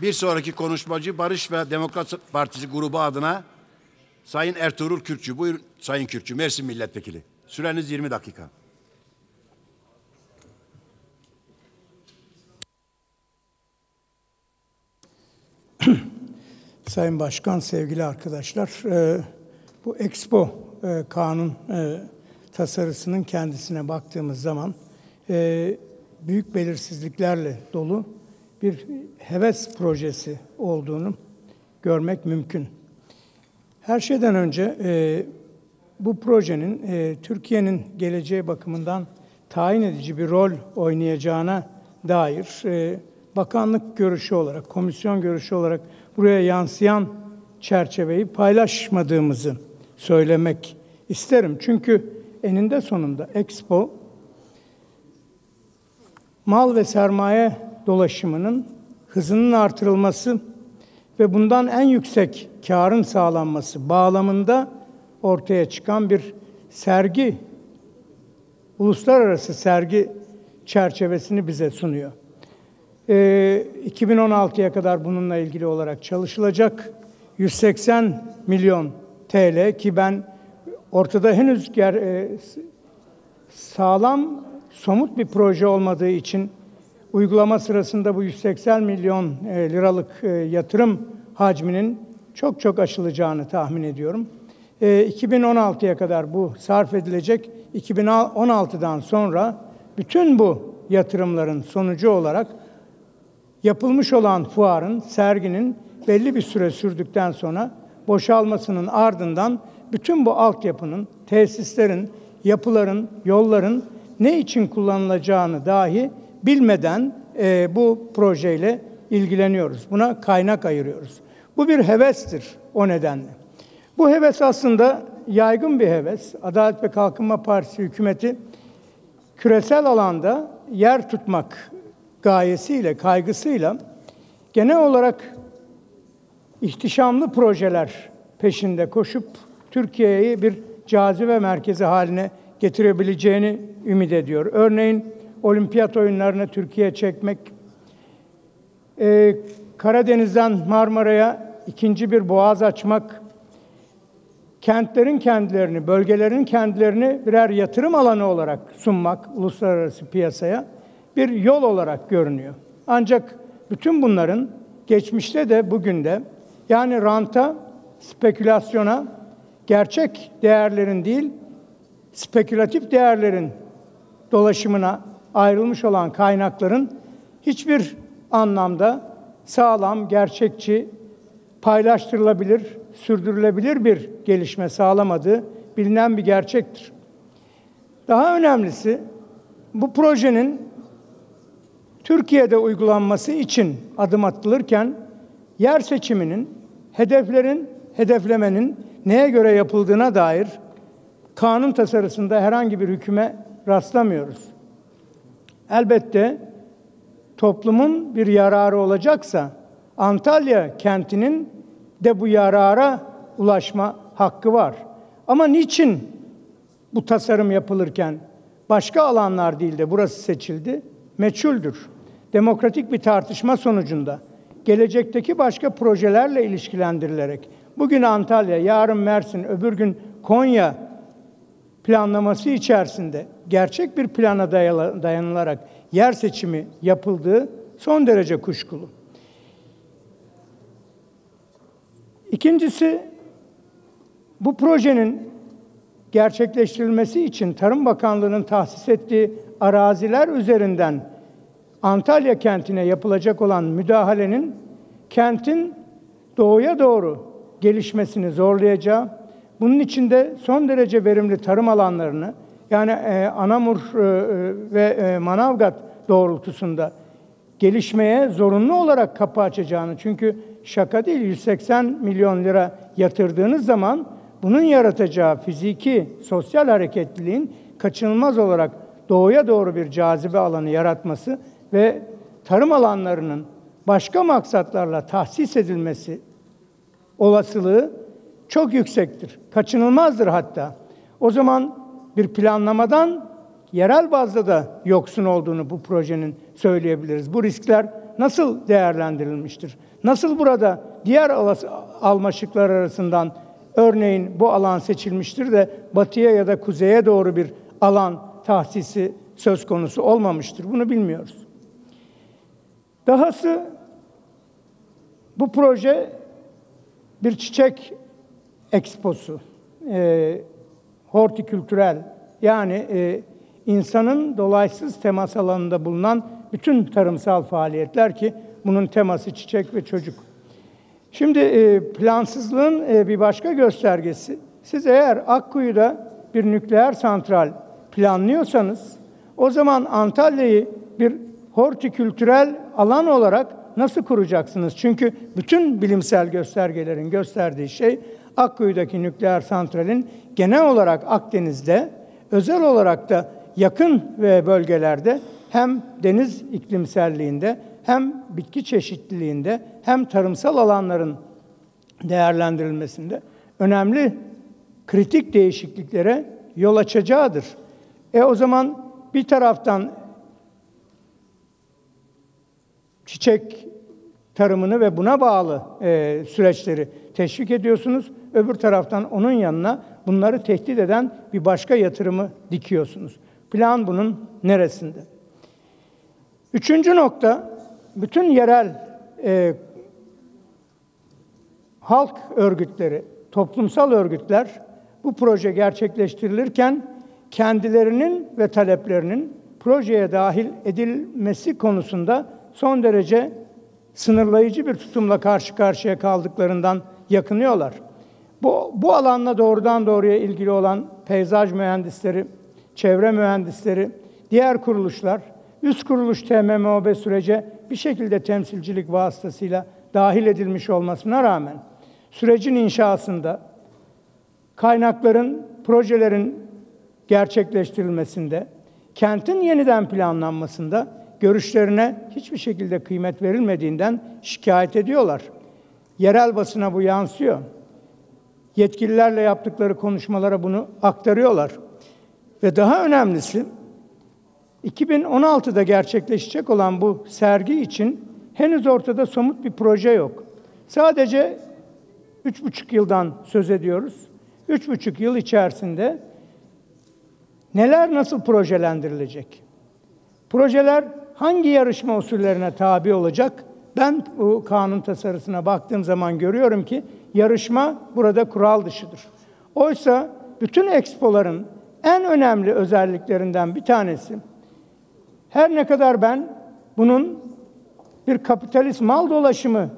Bir sonraki konuşmacı Barış ve Demokrat Partisi grubu adına Sayın Ertuğrul Kürkçü. Buyurun Sayın Kürkçü, Mersin Milletvekili. Süreniz 20 dakika. Sayın Başkan, sevgili arkadaşlar, e, bu Expo e, kanun e, tasarısının kendisine baktığımız zaman büyük belirsizliklerle dolu bir heves projesi olduğunu görmek mümkün. Her şeyden önce e, bu projenin e, Türkiye'nin geleceği bakımından tayin edici bir rol oynayacağına dair e, bakanlık görüşü olarak, komisyon görüşü olarak buraya yansıyan çerçeveyi paylaşmadığımızı söylemek isterim. Çünkü eninde sonunda Expo mal ve sermaye dolaşımının hızının artırılması ve bundan en yüksek karın sağlanması bağlamında ortaya çıkan bir sergi, uluslararası sergi çerçevesini bize sunuyor. Ee, 2016'ya kadar bununla ilgili olarak çalışılacak 180 milyon TL ki ben ortada henüz ger, e, sağlam somut bir proje olmadığı için uygulama sırasında bu 180 milyon e, liralık e, yatırım hacminin çok çok aşılacağını tahmin ediyorum. 2016'ya kadar bu sarf edilecek. 2016'dan sonra bütün bu yatırımların sonucu olarak yapılmış olan fuarın, serginin belli bir süre sürdükten sonra boşalmasının ardından bütün bu altyapının, tesislerin, yapıların, yolların ne için kullanılacağını dahi bilmeden e, bu projeyle ilgileniyoruz. Buna kaynak ayırıyoruz. Bu bir hevestir o nedenle. Bu heves aslında yaygın bir heves. Adalet ve Kalkınma Partisi hükümeti küresel alanda yer tutmak gayesiyle, kaygısıyla genel olarak ihtişamlı projeler peşinde koşup Türkiye'yi bir cazibe merkezi haline getirebileceğini ümit ediyor. Örneğin olimpiyat oyunlarını Türkiye çekmek, ee, Karadeniz'den Marmara'ya ikinci bir boğaz açmak, kentlerin kendilerini, bölgelerin kendilerini birer yatırım alanı olarak sunmak uluslararası piyasaya bir yol olarak görünüyor. Ancak bütün bunların geçmişte de bugün de yani ranta, spekülasyona, gerçek değerlerin değil, spekülatif değerlerin dolaşımına ayrılmış olan kaynakların hiçbir anlamda sağlam, gerçekçi, paylaştırılabilir, sürdürülebilir bir gelişme sağlamadığı bilinen bir gerçektir. Daha önemlisi bu projenin Türkiye'de uygulanması için adım atılırken yer seçiminin, hedeflerin, hedeflemenin neye göre yapıldığına dair kanun tasarısında herhangi bir hüküme rastlamıyoruz. Elbette toplumun bir yararı olacaksa Antalya kentinin de bu yarara ulaşma hakkı var. Ama niçin bu tasarım yapılırken başka alanlar değil de burası seçildi? Meçhuldür. Demokratik bir tartışma sonucunda gelecekteki başka projelerle ilişkilendirilerek bugün Antalya, yarın Mersin, öbür gün Konya planlaması içerisinde gerçek bir plana dayanılarak yer seçimi yapıldığı son derece kuşkulu. İkincisi bu projenin gerçekleştirilmesi için Tarım Bakanlığı'nın tahsis ettiği araziler üzerinden Antalya kentine yapılacak olan müdahalenin kentin doğuya doğru gelişmesini zorlayacağı, bunun içinde son derece verimli tarım alanlarını yani e, Anamur e, e, ve e, Manavgat doğrultusunda gelişmeye zorunlu olarak kapı açacağını çünkü şaka değil 180 milyon lira yatırdığınız zaman bunun yaratacağı fiziki, sosyal hareketliliğin kaçınılmaz olarak doğuya doğru bir cazibe alanı yaratması ve tarım alanlarının başka maksatlarla tahsis edilmesi olasılığı çok yüksektir. Kaçınılmazdır hatta. O zaman bir planlamadan yerel bazda da yoksun olduğunu bu projenin söyleyebiliriz. Bu riskler nasıl değerlendirilmiştir? Nasıl burada diğer alas- alma şıklar arasından örneğin bu alan seçilmiştir de batıya ya da kuzeye doğru bir alan tahsisi söz konusu olmamıştır. Bunu bilmiyoruz. Dahası bu proje bir çiçek eksposu, e, hortikültürel yani e, insanın dolaysız temas alanında bulunan bütün tarımsal faaliyetler ki bunun teması çiçek ve çocuk. Şimdi e, plansızlığın e, bir başka göstergesi, siz eğer Akkuyu'da bir nükleer santral planlıyorsanız, o zaman Antalya'yı bir hortikültürel alan olarak nasıl kuracaksınız? Çünkü bütün bilimsel göstergelerin gösterdiği şey Akkuyu'daki nükleer santralin genel olarak Akdeniz'de, özel olarak da yakın ve bölgelerde hem deniz iklimselliğinde hem bitki çeşitliliğinde hem tarımsal alanların değerlendirilmesinde önemli kritik değişikliklere yol açacağıdır. E o zaman bir taraftan çiçek tarımını ve buna bağlı e, süreçleri teşvik ediyorsunuz. Öbür taraftan onun yanına bunları tehdit eden bir başka yatırımı dikiyorsunuz. Plan bunun neresinde? Üçüncü nokta, bütün yerel e, halk örgütleri, toplumsal örgütler bu proje gerçekleştirilirken kendilerinin ve taleplerinin projeye dahil edilmesi konusunda son derece sınırlayıcı bir tutumla karşı karşıya kaldıklarından yakınıyorlar. Bu, bu alanla doğrudan doğruya ilgili olan peyzaj mühendisleri, çevre mühendisleri, diğer kuruluşlar, üst kuruluş TMMOB sürece bir şekilde temsilcilik vasıtasıyla dahil edilmiş olmasına rağmen sürecin inşasında, kaynakların, projelerin gerçekleştirilmesinde, kentin yeniden planlanmasında görüşlerine hiçbir şekilde kıymet verilmediğinden şikayet ediyorlar. Yerel basına bu yansıyor. Yetkililerle yaptıkları konuşmalara bunu aktarıyorlar. Ve daha önemlisi 2016'da gerçekleşecek olan bu sergi için henüz ortada somut bir proje yok. Sadece üç buçuk yıldan söz ediyoruz. Üç buçuk yıl içerisinde neler nasıl projelendirilecek? Projeler hangi yarışma usullerine tabi olacak? Ben bu kanun tasarısına baktığım zaman görüyorum ki yarışma burada kural dışıdır. Oysa bütün ekspoların en önemli özelliklerinden bir tanesi her ne kadar ben bunun bir kapitalist mal dolaşımı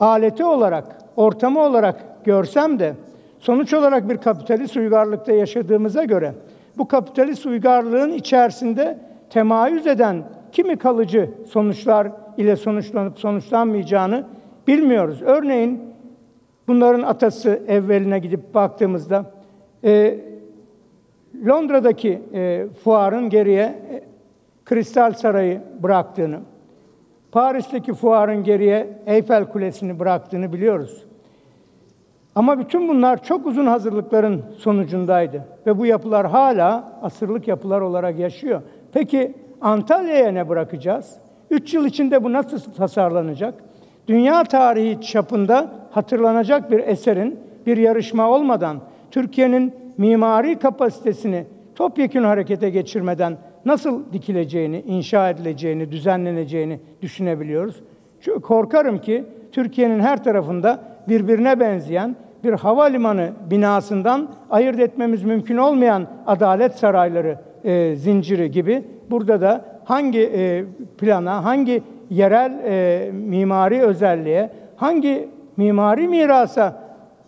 aleti olarak, ortamı olarak görsem de sonuç olarak bir kapitalist uygarlıkta yaşadığımıza göre bu kapitalist uygarlığın içerisinde temayüz eden kimi kalıcı sonuçlar ile sonuçlanıp sonuçlanmayacağını bilmiyoruz. Örneğin bunların atası evveline gidip baktığımızda e, Londra'daki e, fuarın geriye e, Kristal Sarayı bıraktığını, Paris'teki fuarın geriye Eyfel Kulesi'ni bıraktığını biliyoruz. Ama bütün bunlar çok uzun hazırlıkların sonucundaydı ve bu yapılar hala asırlık yapılar olarak yaşıyor. Peki Antalya'ya ne bırakacağız? Üç yıl içinde bu nasıl tasarlanacak? Dünya tarihi çapında hatırlanacak bir eserin bir yarışma olmadan Türkiye'nin mimari kapasitesini topyekun harekete geçirmeden nasıl dikileceğini, inşa edileceğini, düzenleneceğini düşünebiliyoruz. Çünkü korkarım ki Türkiye'nin her tarafında birbirine benzeyen bir havalimanı binasından ayırt etmemiz mümkün olmayan adalet sarayları e, zinciri gibi burada da hangi e, plana, hangi yerel e, mimari özelliğe, hangi mimari mirasa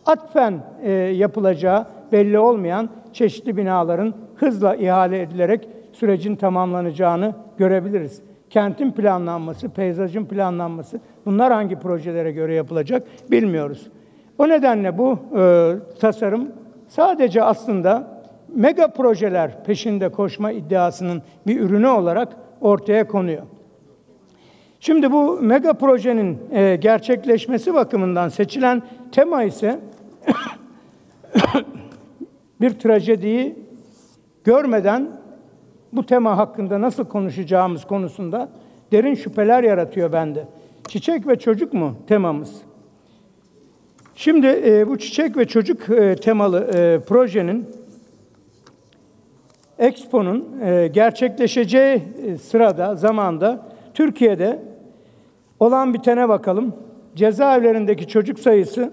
atfen e, yapılacağı belli olmayan çeşitli binaların hızla ihale edilerek sürecin tamamlanacağını görebiliriz. Kentin planlanması, peyzajın planlanması bunlar hangi projelere göre yapılacak bilmiyoruz. O nedenle bu e, tasarım sadece aslında mega projeler peşinde koşma iddiasının bir ürünü olarak ortaya konuyor. Şimdi bu mega projenin e, gerçekleşmesi bakımından seçilen tema ise bir trajediyi görmeden bu tema hakkında nasıl konuşacağımız konusunda derin şüpheler yaratıyor bende. Çiçek ve çocuk mu temamız? Şimdi e, bu çiçek ve çocuk e, temalı projenin Expo'nun e, gerçekleşeceği e, sırada, zamanda Türkiye'de olan bitene bakalım. Cezaevlerindeki çocuk sayısı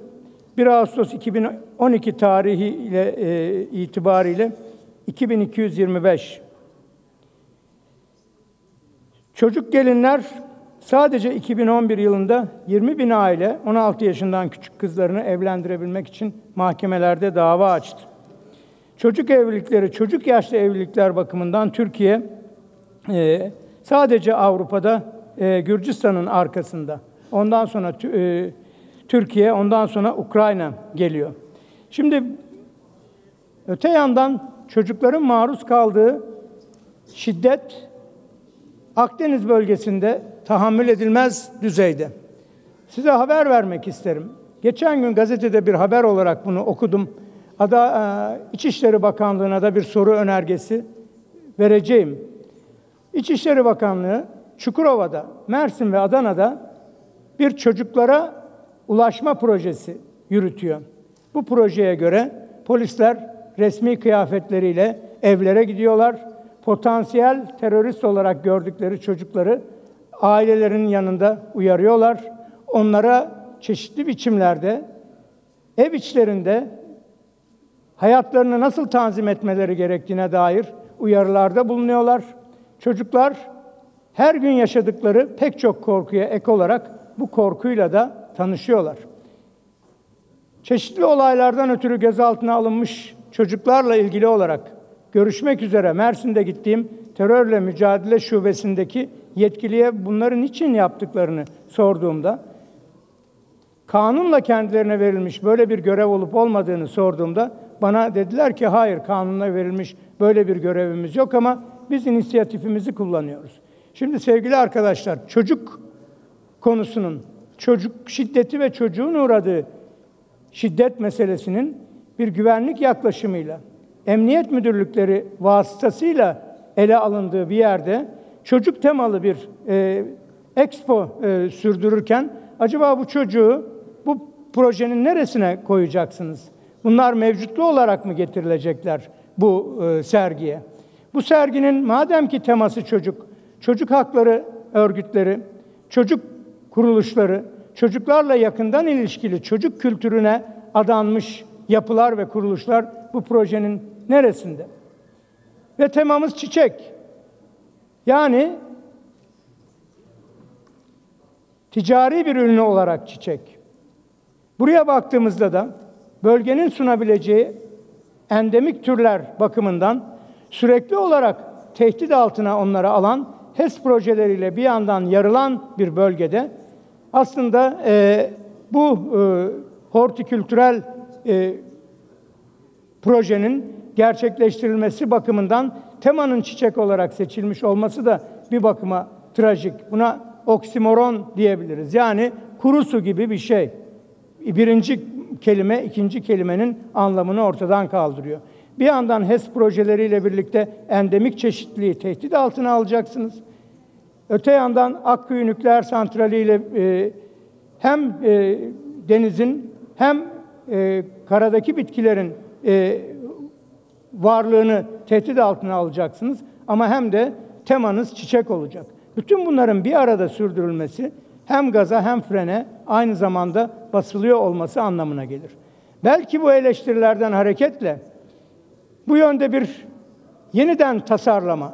1 Ağustos 2012 tarihi ile itibariyle 2225. Çocuk gelinler sadece 2011 yılında 20 bin aile 16 yaşından küçük kızlarını evlendirebilmek için mahkemelerde dava açtı. Çocuk evlilikleri, çocuk yaşlı evlilikler bakımından Türkiye e, sadece Avrupa'da e, Gürcistan'ın arkasında. Ondan sonra e, Türkiye, ondan sonra Ukrayna geliyor. Şimdi öte yandan çocukların maruz kaldığı şiddet Akdeniz bölgesinde tahammül edilmez düzeyde. Size haber vermek isterim. Geçen gün gazetede bir haber olarak bunu okudum. Ada e, İçişleri Bakanlığı'na da bir soru önergesi vereceğim. İçişleri Bakanlığı Çukurova'da, Mersin ve Adana'da bir çocuklara ulaşma projesi yürütüyor. Bu projeye göre polisler resmi kıyafetleriyle evlere gidiyorlar. Potansiyel terörist olarak gördükleri çocukları ailelerin yanında uyarıyorlar. Onlara çeşitli biçimlerde ev içlerinde hayatlarını nasıl tanzim etmeleri gerektiğine dair uyarılarda bulunuyorlar. Çocuklar her gün yaşadıkları pek çok korkuya ek olarak bu korkuyla da tanışıyorlar. Çeşitli olaylardan ötürü gözaltına alınmış çocuklarla ilgili olarak görüşmek üzere Mersin'de gittiğim terörle mücadele şubesindeki yetkiliye bunların için yaptıklarını sorduğumda kanunla kendilerine verilmiş böyle bir görev olup olmadığını sorduğumda bana dediler ki hayır kanunla verilmiş böyle bir görevimiz yok ama biz inisiyatifimizi kullanıyoruz. Şimdi sevgili arkadaşlar çocuk konusunun çocuk şiddeti ve çocuğun uğradığı şiddet meselesinin bir güvenlik yaklaşımıyla emniyet müdürlükleri vasıtasıyla ele alındığı bir yerde çocuk temalı bir e, expo e, sürdürürken acaba bu çocuğu bu projenin neresine koyacaksınız? Bunlar mevcutlu olarak mı getirilecekler bu e, sergiye? Bu serginin madem ki teması çocuk, çocuk hakları örgütleri, çocuk kuruluşları, çocuklarla yakından ilişkili çocuk kültürüne adanmış yapılar ve kuruluşlar bu projenin neresinde? Ve temamız çiçek. Yani ticari bir ürünü olarak çiçek. Buraya baktığımızda da bölgenin sunabileceği endemik türler bakımından sürekli olarak tehdit altına onları alan HES projeleriyle bir yandan yarılan bir bölgede aslında e, bu e, hortikültürel e, projenin gerçekleştirilmesi bakımından temanın çiçek olarak seçilmiş olması da bir bakıma trajik. Buna oksimoron diyebiliriz. Yani kuru su gibi bir şey. Birinci kelime ikinci kelimenin anlamını ortadan kaldırıyor. Bir yandan HES projeleriyle birlikte endemik çeşitliliği tehdit altına alacaksınız. Öte yandan Akkuyu Nükleer Santrali ile e, hem e, denizin hem e, karadaki bitkilerin e, varlığını tehdit altına alacaksınız ama hem de temanız çiçek olacak. Bütün bunların bir arada sürdürülmesi hem gaza hem frene aynı zamanda basılıyor olması anlamına gelir. Belki bu eleştirilerden hareketle bu yönde bir yeniden tasarlama,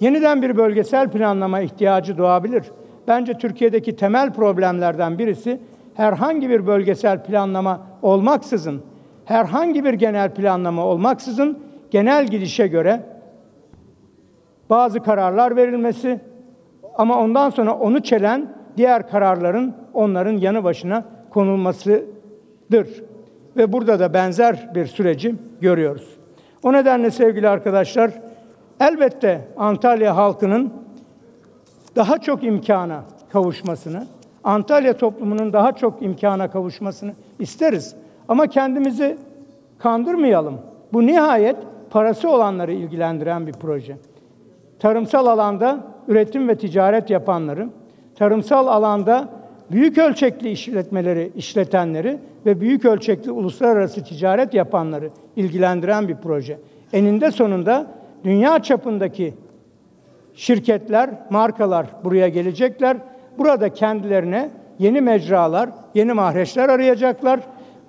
yeniden bir bölgesel planlama ihtiyacı doğabilir. Bence Türkiye'deki temel problemlerden birisi herhangi bir bölgesel planlama olmaksızın, herhangi bir genel planlama olmaksızın genel gidişe göre bazı kararlar verilmesi ama ondan sonra onu çelen diğer kararların onların yanı başına konulmasıdır. Ve burada da benzer bir süreci görüyoruz. O nedenle sevgili arkadaşlar, elbette Antalya halkının daha çok imkana kavuşmasını, Antalya toplumunun daha çok imkana kavuşmasını isteriz. Ama kendimizi kandırmayalım. Bu nihayet parası olanları ilgilendiren bir proje. Tarımsal alanda üretim ve ticaret yapanları, tarımsal alanda büyük ölçekli işletmeleri işletenleri ve büyük ölçekli uluslararası ticaret yapanları ilgilendiren bir proje. Eninde sonunda dünya çapındaki şirketler, markalar buraya gelecekler. Burada kendilerine yeni mecralar, yeni mahreçler arayacaklar.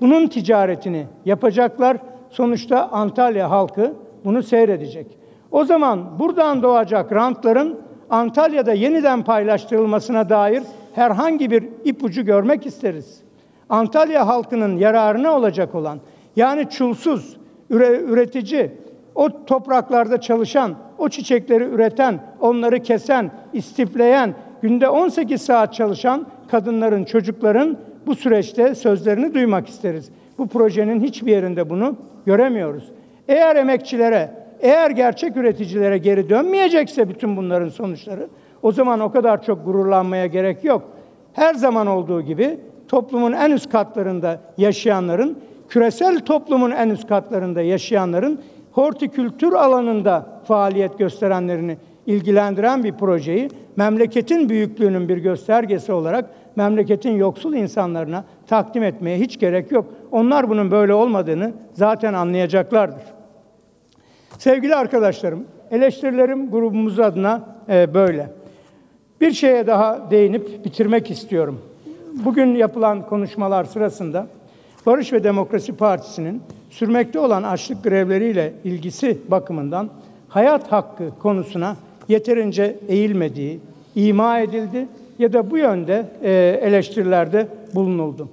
Bunun ticaretini yapacaklar. Sonuçta Antalya halkı bunu seyredecek. O zaman buradan doğacak rantların Antalya'da yeniden paylaştırılmasına dair herhangi bir ipucu görmek isteriz. Antalya halkının yararına olacak olan, yani çulsuz, üre, üretici, o topraklarda çalışan, o çiçekleri üreten, onları kesen, istifleyen, günde 18 saat çalışan kadınların, çocukların bu süreçte sözlerini duymak isteriz. Bu projenin hiçbir yerinde bunu göremiyoruz. Eğer emekçilere, eğer gerçek üreticilere geri dönmeyecekse bütün bunların sonuçları, o zaman o kadar çok gururlanmaya gerek yok. Her zaman olduğu gibi toplumun en üst katlarında yaşayanların, küresel toplumun en üst katlarında yaşayanların hortikültür alanında faaliyet gösterenlerini ilgilendiren bir projeyi memleketin büyüklüğünün bir göstergesi olarak memleketin yoksul insanlarına takdim etmeye hiç gerek yok. Onlar bunun böyle olmadığını zaten anlayacaklardır. Sevgili arkadaşlarım, eleştirilerim grubumuz adına e, böyle. Bir şeye daha değinip bitirmek istiyorum. Bugün yapılan konuşmalar sırasında Barış ve Demokrasi Partisi'nin sürmekte olan açlık grevleriyle ilgisi bakımından hayat hakkı konusuna yeterince eğilmediği ima edildi ya da bu yönde e, eleştirilerde bulunuldu.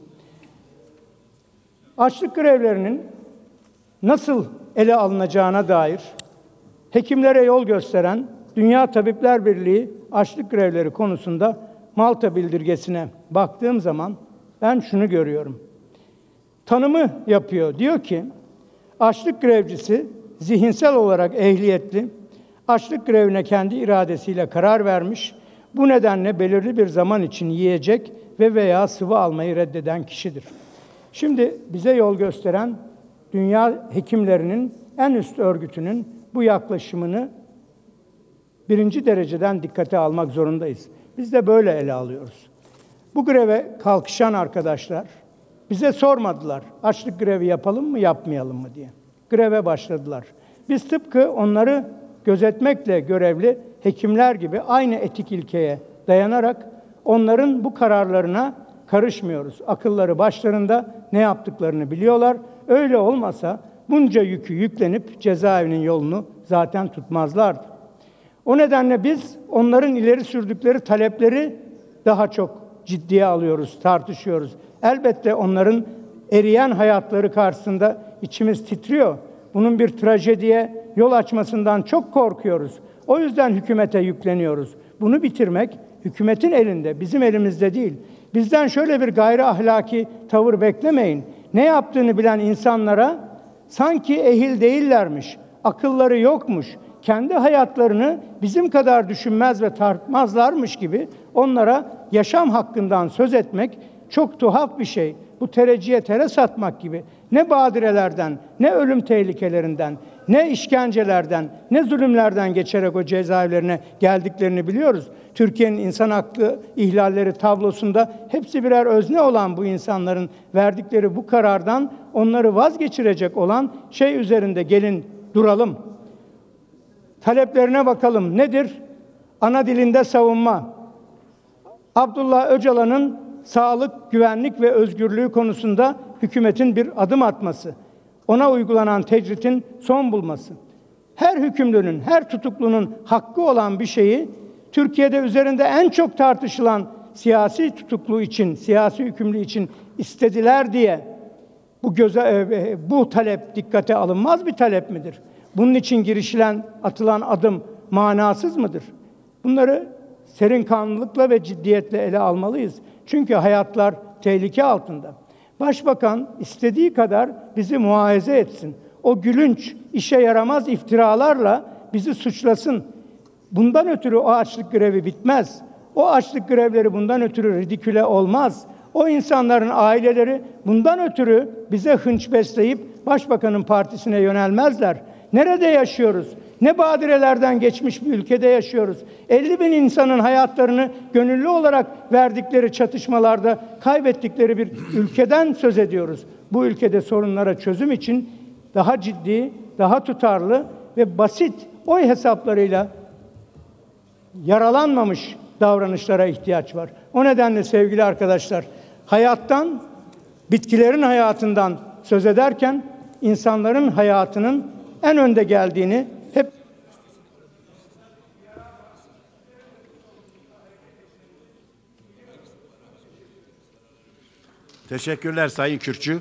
Açlık grevlerinin nasıl ele alınacağına dair hekimlere yol gösteren Dünya Tabipler Birliği açlık grevleri konusunda Malta bildirgesine baktığım zaman ben şunu görüyorum. Tanımı yapıyor. Diyor ki açlık grevcisi zihinsel olarak ehliyetli, açlık grevine kendi iradesiyle karar vermiş, bu nedenle belirli bir zaman için yiyecek ve veya sıvı almayı reddeden kişidir. Şimdi bize yol gösteren dünya hekimlerinin en üst örgütünün bu yaklaşımını birinci dereceden dikkate almak zorundayız. Biz de böyle ele alıyoruz. Bu greve kalkışan arkadaşlar bize sormadılar açlık grevi yapalım mı yapmayalım mı diye. Greve başladılar. Biz tıpkı onları gözetmekle görevli hekimler gibi aynı etik ilkeye dayanarak onların bu kararlarına karışmıyoruz. Akılları başlarında ne yaptıklarını biliyorlar. Öyle olmasa bunca yükü yüklenip cezaevinin yolunu zaten tutmazlardı. O nedenle biz onların ileri sürdükleri talepleri daha çok ciddiye alıyoruz, tartışıyoruz. Elbette onların eriyen hayatları karşısında içimiz titriyor. Bunun bir trajediye yol açmasından çok korkuyoruz. O yüzden hükümete yükleniyoruz. Bunu bitirmek hükümetin elinde, bizim elimizde değil. Bizden şöyle bir gayri ahlaki tavır beklemeyin. Ne yaptığını bilen insanlara sanki ehil değillermiş, akılları yokmuş, kendi hayatlarını bizim kadar düşünmez ve tartmazlarmış gibi onlara yaşam hakkından söz etmek çok tuhaf bir şey. Bu tereciye tere satmak gibi. Ne badirelerden, ne ölüm tehlikelerinden, ne işkencelerden, ne zulümlerden geçerek o cezaevlerine geldiklerini biliyoruz. Türkiye'nin insan hakkı ihlalleri tablosunda hepsi birer özne olan bu insanların verdikleri bu karardan onları vazgeçirecek olan şey üzerinde gelin duralım. Taleplerine bakalım. Nedir? Ana dilinde savunma. Abdullah Öcalan'ın sağlık, güvenlik ve özgürlüğü konusunda hükümetin bir adım atması. Ona uygulanan tecritin son bulması. Her hükümlünün, her tutuklunun hakkı olan bir şeyi Türkiye'de üzerinde en çok tartışılan siyasi tutuklu için, siyasi hükümlü için istediler diye bu göze e, bu talep dikkate alınmaz bir talep midir? Bunun için girişilen, atılan adım manasız mıdır? Bunları serin kanlılıkla ve ciddiyetle ele almalıyız. Çünkü hayatlar tehlike altında. Başbakan istediği kadar bizi muayize etsin. O gülünç, işe yaramaz iftiralarla bizi suçlasın. Bundan ötürü o açlık grevi bitmez. O açlık grevleri bundan ötürü ridiküle olmaz. O insanların aileleri bundan ötürü bize hınç besleyip başbakanın partisine yönelmezler. Nerede yaşıyoruz? Ne badirelerden geçmiş bir ülkede yaşıyoruz. 50 bin insanın hayatlarını gönüllü olarak verdikleri çatışmalarda kaybettikleri bir ülkeden söz ediyoruz. Bu ülkede sorunlara çözüm için daha ciddi, daha tutarlı ve basit oy hesaplarıyla yaralanmamış davranışlara ihtiyaç var. O nedenle sevgili arkadaşlar, hayattan, bitkilerin hayatından söz ederken insanların hayatının en önde geldiğini hep Teşekkürler Sayın Kürkçü.